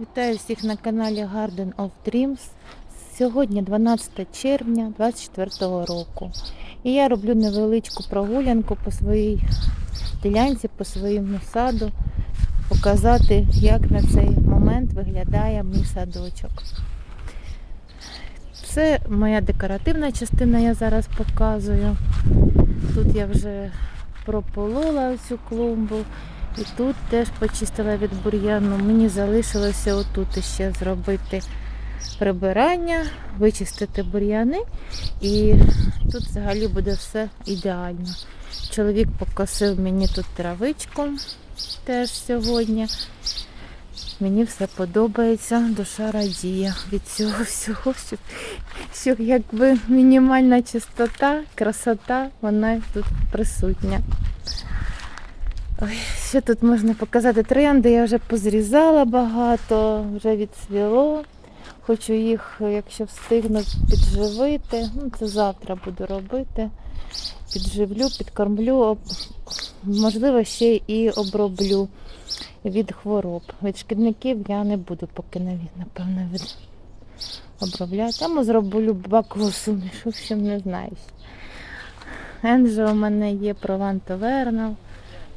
Вітаю всіх на каналі Garden of Dreams. Сьогодні 12 червня 2024 року. І я роблю невеличку прогулянку по своїй ділянці, по своєму саду, показати, як на цей момент виглядає мій садочок. Це моя декоративна частина, я зараз показую. Тут я вже прополола цю клумбу. І тут теж почистила від бур'яну. Мені залишилося отут ще зробити прибирання, вичистити бур'яни. І тут взагалі буде все ідеально. Чоловік покосив мені тут травичку теж сьогодні. Мені все подобається, душа радіє від цього всього, що, що якби мінімальна чистота, красота, вона тут присутня. Ой, що тут можна показати? Троянди я вже позрізала багато, вже відсвіло. Хочу їх, якщо встигну, підживити. Ну, це завтра буду робити. Підживлю, підкормлю, можливо, ще і оброблю від хвороб. Від шкідників я не буду поки напевно, від... обробляти. Там зроблю бакову суміш, в общем, не знаю. Енджо у мене є Прованто Вернал.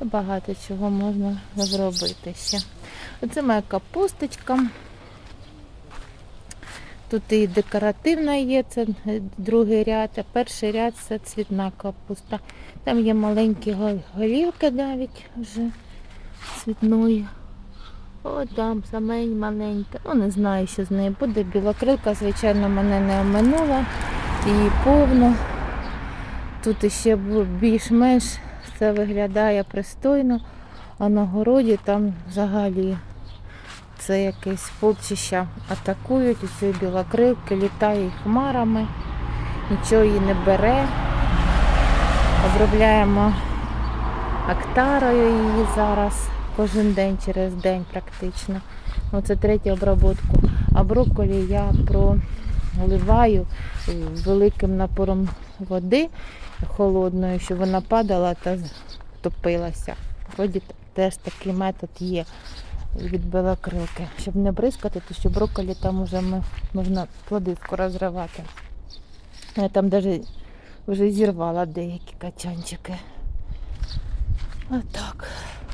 Багато чого можна зробити ще. Оце моя капусточка. Тут і декоративна є, це другий ряд, а перший ряд це цвітна капуста. Там є маленькі голівки навіть вже цвітної. О, там саме маленька. Ну, не знаю, що з нею буде. Білокрилка, звичайно, мене не оминула. І повно. Тут бу- більш-менш все виглядає пристойно, а на городі там взагалі це якесь полчища атакують, у цієї білокрилки, літає хмарами, нічого її не бере. Обробляємо актарою її зараз кожен день через день практично. Оце третя обробку. А брокколі я проливаю великим напором води холодною, щоб вона падала та топилася. Вроді теж такий метод є від білокрилки. Щоб не бризкати, то що брокколі там вже ми, можна плоди скоро зривати. Я там навіть вже зірвала деякі качанчики. Отак.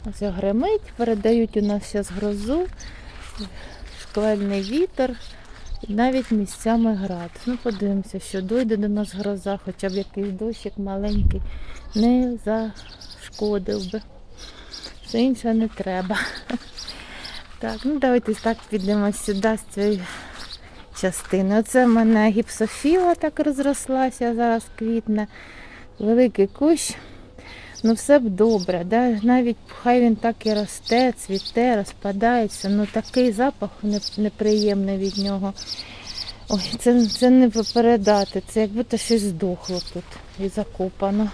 Ось гримить, передають у нас зараз грозу, шквальний вітер. Навіть місцями град. Ну, подивимося, що дойде до нас гроза, хоча б якийсь дощик маленький не зашкодив би. Все інше не треба. Так, ну давайте так підемо сюди з цієї частини. Оце в мене гіпсофіла так розрослася, зараз квітне. Великий кущ. Ну все б добре, да? навіть хай він так і росте, цвіте, розпадається, ну такий запах неприємний від нього. Ой, це, це не передати, це як будто щось здохло тут і закопано.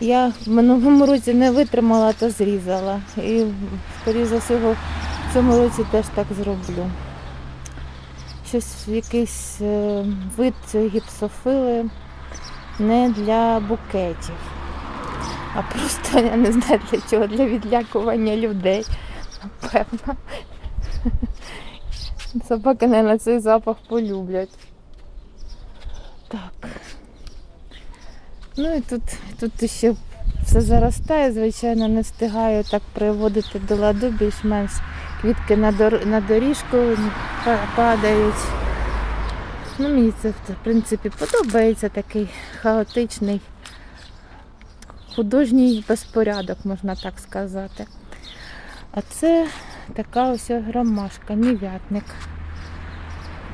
Я в минулому році не витримала, то зрізала. І, скоріше за всього, в цьому році теж так зроблю. Щось якийсь е, вид гіпсофили не для букетів а просто я не знаю для чого, для відлякування людей. Напевно. Собаки, мабуть, цей запах полюблять. Так. Ну і тут, тут ще все заростає, звичайно, не встигаю так приводити до ладу, більш-менш квітки на, дор... на доріжку падають. Ну, мені це в принципі подобається такий хаотичний художній безпорядок, можна так сказати. А це така ось ромашка, мівятник.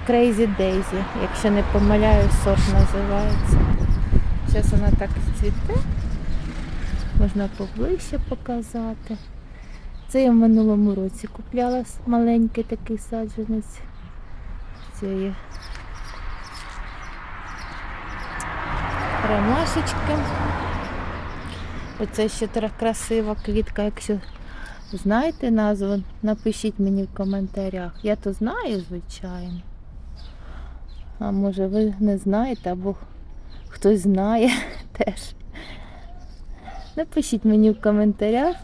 Crazy Daisy, якщо не помиляюсь, сорт називається. Зараз вона так цвіте. Можна поближче показати. Це я в минулому році купляла маленький такий саджанець. Цієї ромашечки. Оце ще красива квітка. Якщо знаєте назву, напишіть мені в коментарях. Я то знаю, звичайно. А може ви не знаєте, або хтось знає теж. Напишіть мені в коментарях,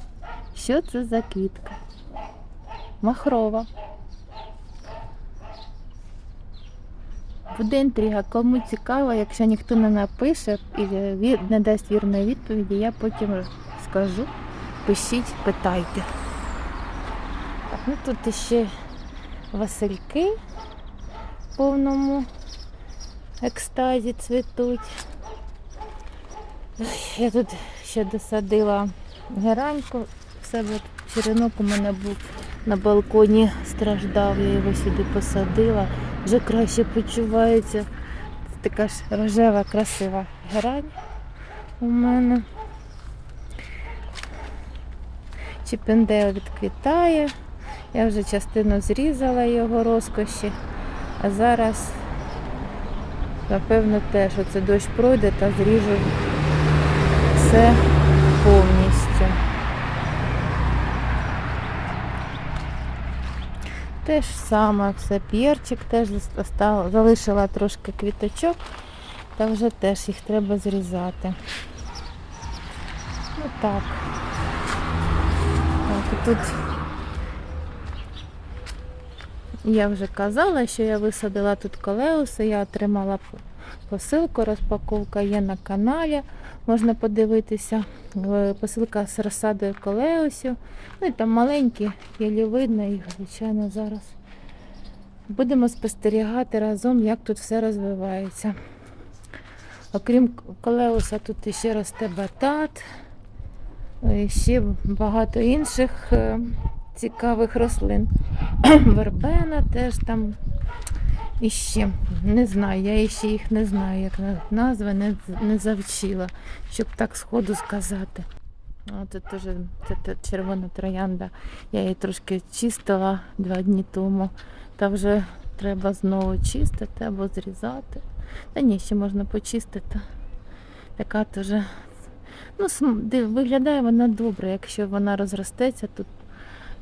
що це за квітка. Махрова. Буде інтрига, кому цікаво, якщо ніхто не напише і не дасть вірної відповіді, я потім скажу. Пишіть, питайте. Ну тут ще васильки в повному екстазі цвітуть. Я тут ще досадила гераньку. В себе черенок у мене був на балконі, страждав, я його сюди посадила. Вже краще почувається. Це така ж рожева, красива герань у мене. Чіпендео відквітає. Я вже частину зрізала його розкоші, а зараз, напевно, теж оце дощ пройде та зріжу все повністю. Те ж саме, все п'єрчик теж залишила трошки квіточок, та вже теж їх треба зрізати. Ну так. Так, тут я вже казала, що я висадила тут колеуси, я отримала посилку, розпаковка є на каналі. Можна подивитися. Е, Посилка з розсадою колеусів. Ну і там маленькі, єлі видно їх, звичайно, зараз. Будемо спостерігати разом, як тут все розвивається. Окрім колеуса, тут ще росте батат, і ще багато інших е, цікавих рослин. Вербена теж там іще. Не знаю, я іще їх не знаю, як на- назви не, не завчила, щоб так сходу сказати. Це теж це, те червона троянда. Я її трошки чистила два дні тому. Та вже треба знову чистити або зрізати. Та ні, ще можна почистити. Така теж. Ну, виглядає вона добре, якщо вона розростеться, тут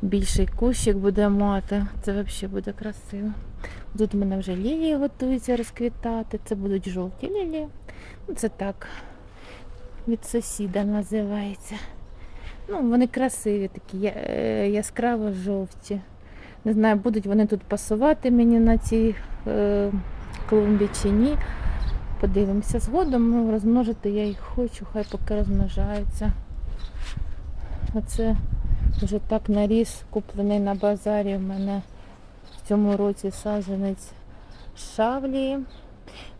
більший кущик буде мати. Це взагалі буде красиво. Тут у мене вже лілії готуються розквітати. Це будуть жовті лілії. Ну, це так. Від сусіда називається. Ну, вони красиві, такі е, яскраво жовті. Не знаю, будуть вони тут пасувати мені на цій е, клумбі чи ні. Подивимося згодом. Розмножити я їх хочу, хай поки розмножаються. Оце вже так наріс, куплений на базарі в мене в цьому році саджанець шавлії.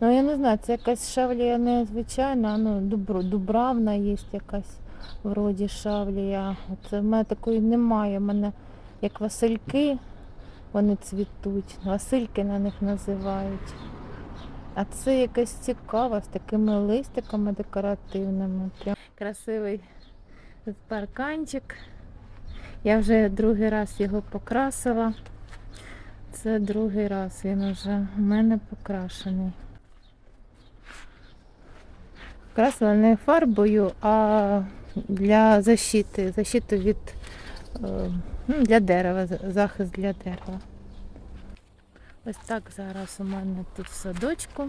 Ну я не знаю, це якась шавлія незвичайна, ну дубро, дубравна є якась вроді шавлія. Це в мене такої немає. У мене як васильки, вони цвітуть. Васильки на них називають. А це якась цікава з такими листиками декоративними. Прям красивий парканчик. Я вже другий раз його покрасила. Це другий раз він вже у мене покрашений. Красила не фарбою, а для защити, защиту від е, ну, для дерева, захист для дерева. Ось так зараз у мене тут в садочку.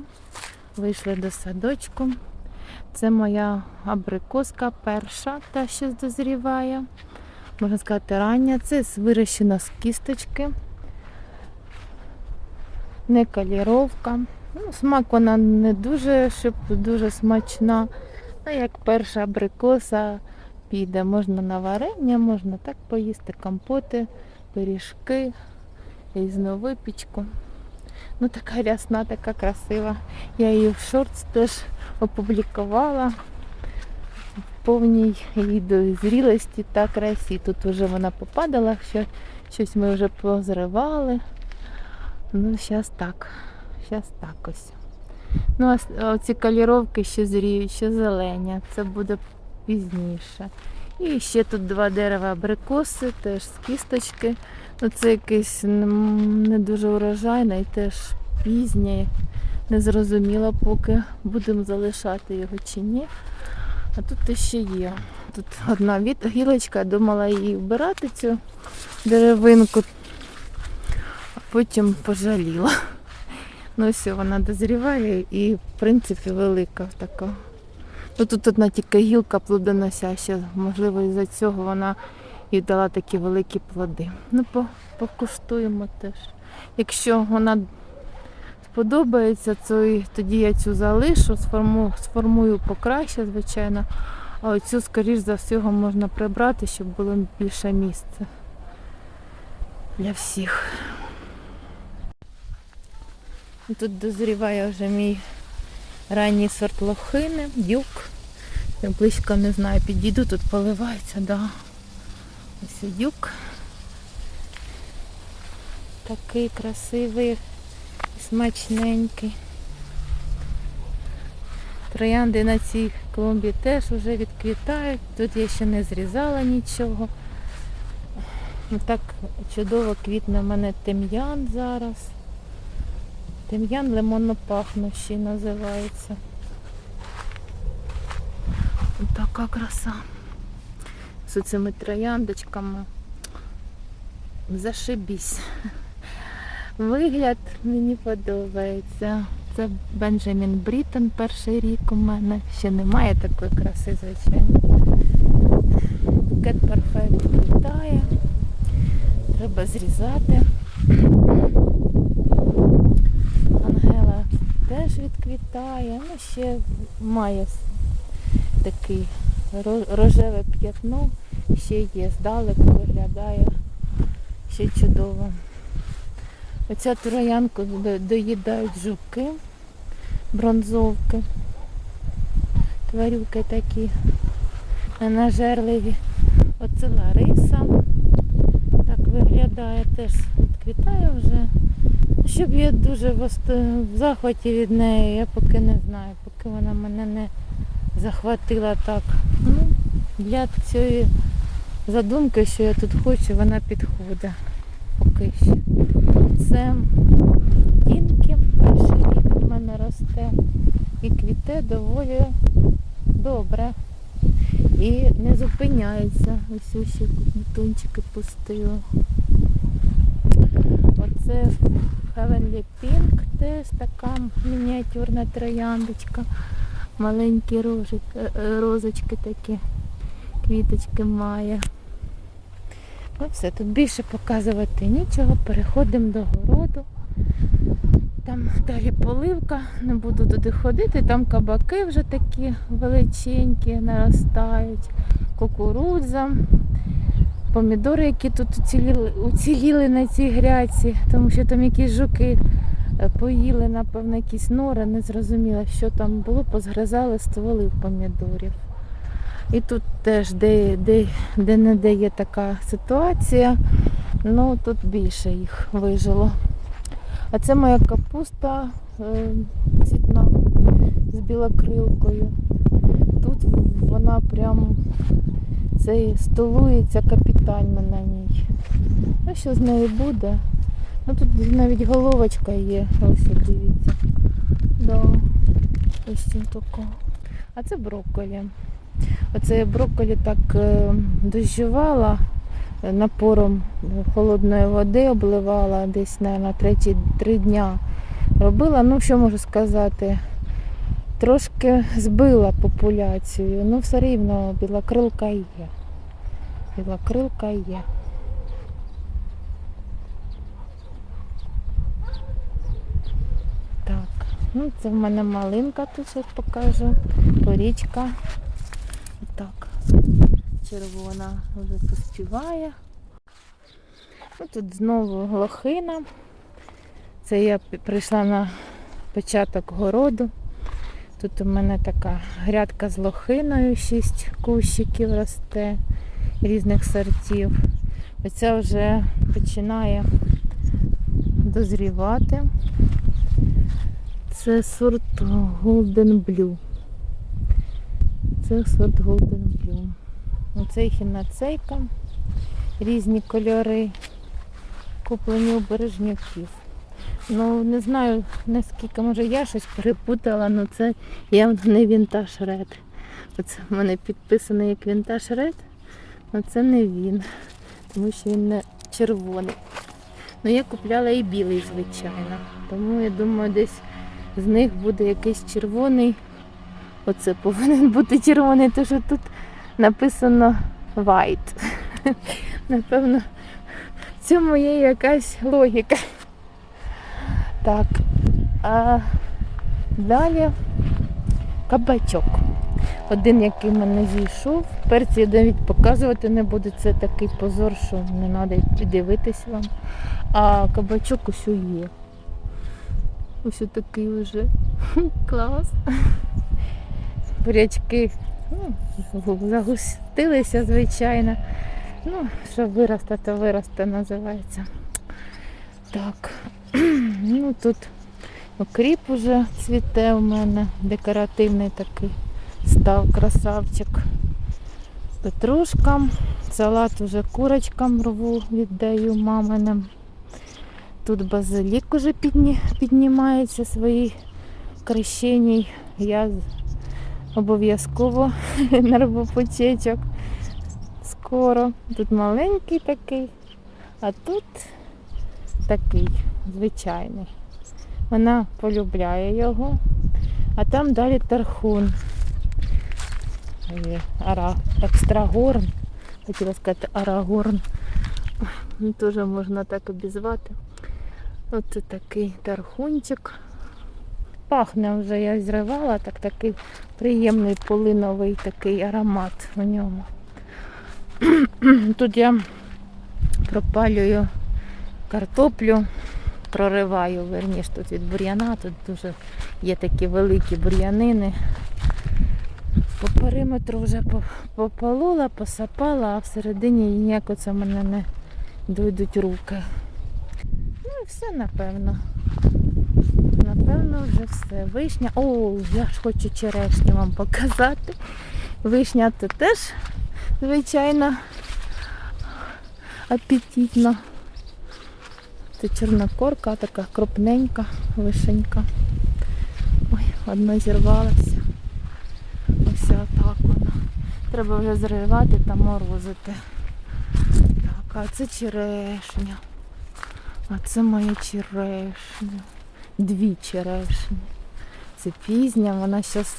Вийшли до садочку. Це моя абрикоска перша, та що дозріває. Можна сказати, рання. Це вирощена з кісточки. Не каліровка. Ну, смак вона не дуже, щоб дуже смачна. А як перша абрикоса піде. Можна на варення, можна так поїсти, компоти, пиріжки, різну випічку. Ну така рясна, така красива. Я її в шортс теж опублікувала повній її дозрілості та красі. Тут вже вона попадала, що щось ми вже позривали. Ну, зараз так. Зараз так ось. Ну, а ці каліровки ще зріють, ще зелені. Це буде пізніше. І ще тут два дерева абрикоси, теж з кісточки. Ну, це якесь не дуже урожайне і теж пізнє. Не зрозуміло, поки будемо залишати його чи ні. А тут ще є. Тут одна гілочка, я думала її вбирати цю деревинку, а потім пожаліла. Ну все, вона дозріває і в принципі велика така. Ну, тут одна тільки гілка плодоносяща, можливо, із-за цього вона і дала такі великі плоди. Ну, покуштуємо теж. Якщо вона подобається, тоді я цю залишу, сформу, сформую покраще, звичайно. А оцю, скоріш за всього, можна прибрати, щоб було більше місця для всіх. Тут дозріває вже мій ранній сорт лохини, дюк. Я близько не знаю, підійду, тут поливається, да. Ось дюк. Такий красивий, смачненький. Троянди на цій клумбі теж вже відквітають. Тут я ще не зрізала нічого. Ну, Так чудово квітне в мене тим'ян зараз. Тим'ян лимонно-пахнущий називається. Така краса. З цими трояндочками. Зашибісь. Вигляд мені подобається. Це Бенджамін Бріттон перший рік у мене. Ще немає такої краси, звичайно. Букет парфе відквітає. Треба зрізати. Ангела теж відквітає. Ну, ще має ро- рожеве п'ятно. Ще є, здалеку виглядає. Ще чудово. Оця троянку доїдають жуки, бронзовки, тварюки такі ненажерливі. Оце Лариса. Так виглядає, теж відквітає вже. Щоб я дуже в захваті від неї, я поки не знаю, поки вона мене не захватила так. Ну, для цієї задумки, що я тут хочу, вона підходить поки що. Це дінки, перший в мене росте і квіте доволі добре. І не зупиняється. Ось ось бутончики пустила. Оце Heavenly Pink, теж така мініатюрна трояндочка. Маленькі е, е, розочки такі, квіточки має. Ну все, тут більше показувати нічого. Переходимо до городу. Там далі поливка, не буду туди ходити, там кабаки вже такі величенькі наростають, кукурудза, помідори, які тут уціліли, уціліли на цій гряці, тому що там якісь жуки е, поїли, напевно, якісь нори, не зрозуміла, що там було, позгризали стволи помідорів. І тут теж де, де, де не де є така ситуація, ну тут більше їх вижило. А це моя капуста е, цвітна з білокрилкою. Тут вона прям це столується капітально на ній. Ну що з нею буде? Ну тут навіть головочка є. Ось дивіться. Да. Ось такого. А це брокколі. Оце я брокколі так е, е, напором холодної води, обливала десь, мабуть, треті три дня робила. Ну, що можу сказати? Трошки збила популяцію, ну все рівно білокрилка є. Білокрилка є. Так, ну це в мене малинка тут покажу. Порічка. Червона вже поспіває. Ну, тут знову лохина. Це я прийшла на початок городу. Тут у мене така грядка з лохиною, шість кущиків росте різних сортів. Оця вже починає дозрівати. Це сорт Golden Blue. Це сорт Golden Blue. Оце хінацейка. Різні кольори, куплені у бережнюків. Ну, не знаю наскільки, може я щось перепутала, але це явно не вінтаж ред. Оце в мене підписано як вінтаж ред, але це не він, тому що він не червоний. Ну я купляла і білий, звичайно. Тому я думаю, десь з них буде якийсь червоний. Оце повинен бути червоний, тому що тут написано white. Напевно, в цьому є якась логіка. Так, А далі кабачок. Один, який мене зійшов. Перці я навіть показувати не буду. Це такий позор, що не треба дивитись вам. А кабачок ось є. Ось такий вже. Клас. Бурячки ну, загустилися, звичайно. Ну, що виросте, то виросте називається. Так. Ну тут окріп уже цвіте у мене. Декоративний такий став красавчик. Петрушка. Салат уже курочкам рву, віддаю маминим. Тут базилік уже підні, піднімається своїй крещеній. Я обов'язково нарву почечок. Скоро. Тут маленький такий, а тут такий звичайний. Вона полюбляє його. А там далі тархун. Ара... Екстрагорн. Хотіла сказати арагорн. Теж можна так обізвати. Оце такий тархунчик. Пахне вже я зривала, так такий приємний полиновий такий аромат у ньому. Тут я пропалюю картоплю, прориваю, верніш тут від бур'яна, тут дуже є такі великі бур'янини. По периметру вже по- пополола, посапала, а всередині ніяк оце в мене не дойдуть руки. Ну і все, напевно. Напевно, вже все. Вишня. О, я ж хочу черешню вам показати. Вишня це теж, звичайно, апетитно. Це чорнокорка, така крупненька вишенька. Ой, одна зірвалася. Ось отак вона. Треба вже зривати та морозити. Так, а це черешня. А це моя черешня. Дві черешні. Це пізня, вона зараз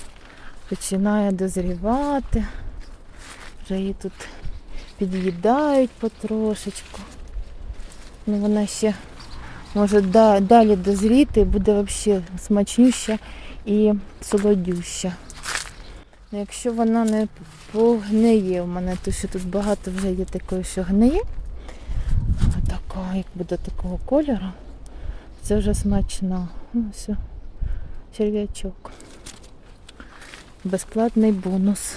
починає дозрівати. Вже її тут під'їдають потрошечку. Ну вона ще може далі дозріти, буде взагалі смачнюща і солодюща. Ну, Якщо вона не погниє в мене, то що тут багато вже є такої, що гниє. Така, як буде такого кольору, це вже смачно. Ну, все, черв'ячок. Безплатний бонус.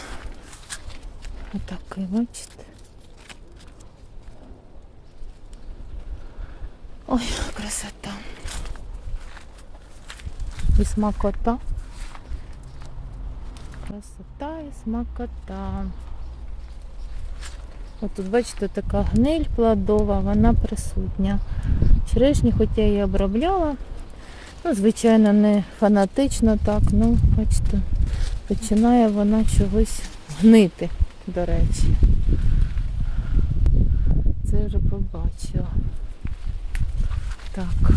Отакий, бачите. Ой, красота. І смакота. Красота і смакота. От тут, бачите, така гниль плодова, вона присутня. Черешні, хоч я її обробляла. Ну, звичайно, не фанатично так, ну, бачите, починає вона чогось гнити, до речі. Це вже побачила. Так.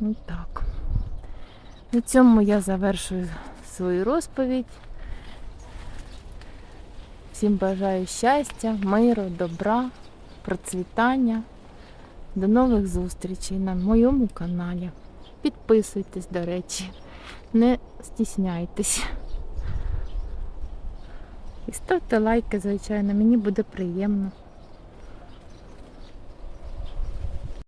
Ну так. На цьому я завершую свою розповідь. Всім бажаю щастя, миру, добра, процвітання. До нових зустрічей на моєму каналі. Підписуйтесь, до речі, не стісняйтесь. І ставте лайки, звичайно, мені буде приємно.